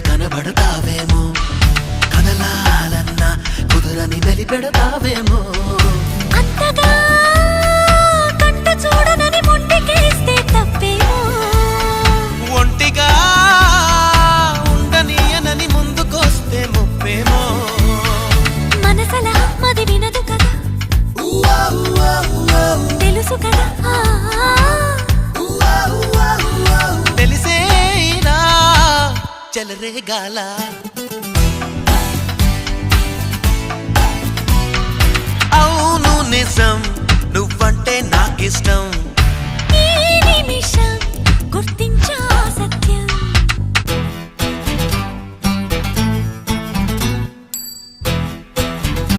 కలబడతావేమో కదలాలన్నా కుదురని మెలిపెడతావేమో అంతగా కంట చూడనని మొండికేస్తే తప్పేమో. ఒంటిగా ఉండనీయనని ముందుకొస్తే ముప్పేమో. మనసలా మది వినదు కదా. తెలుసు కదా చెలరేగాల అవును నిజం నువ్వంటే నాకిష్టం.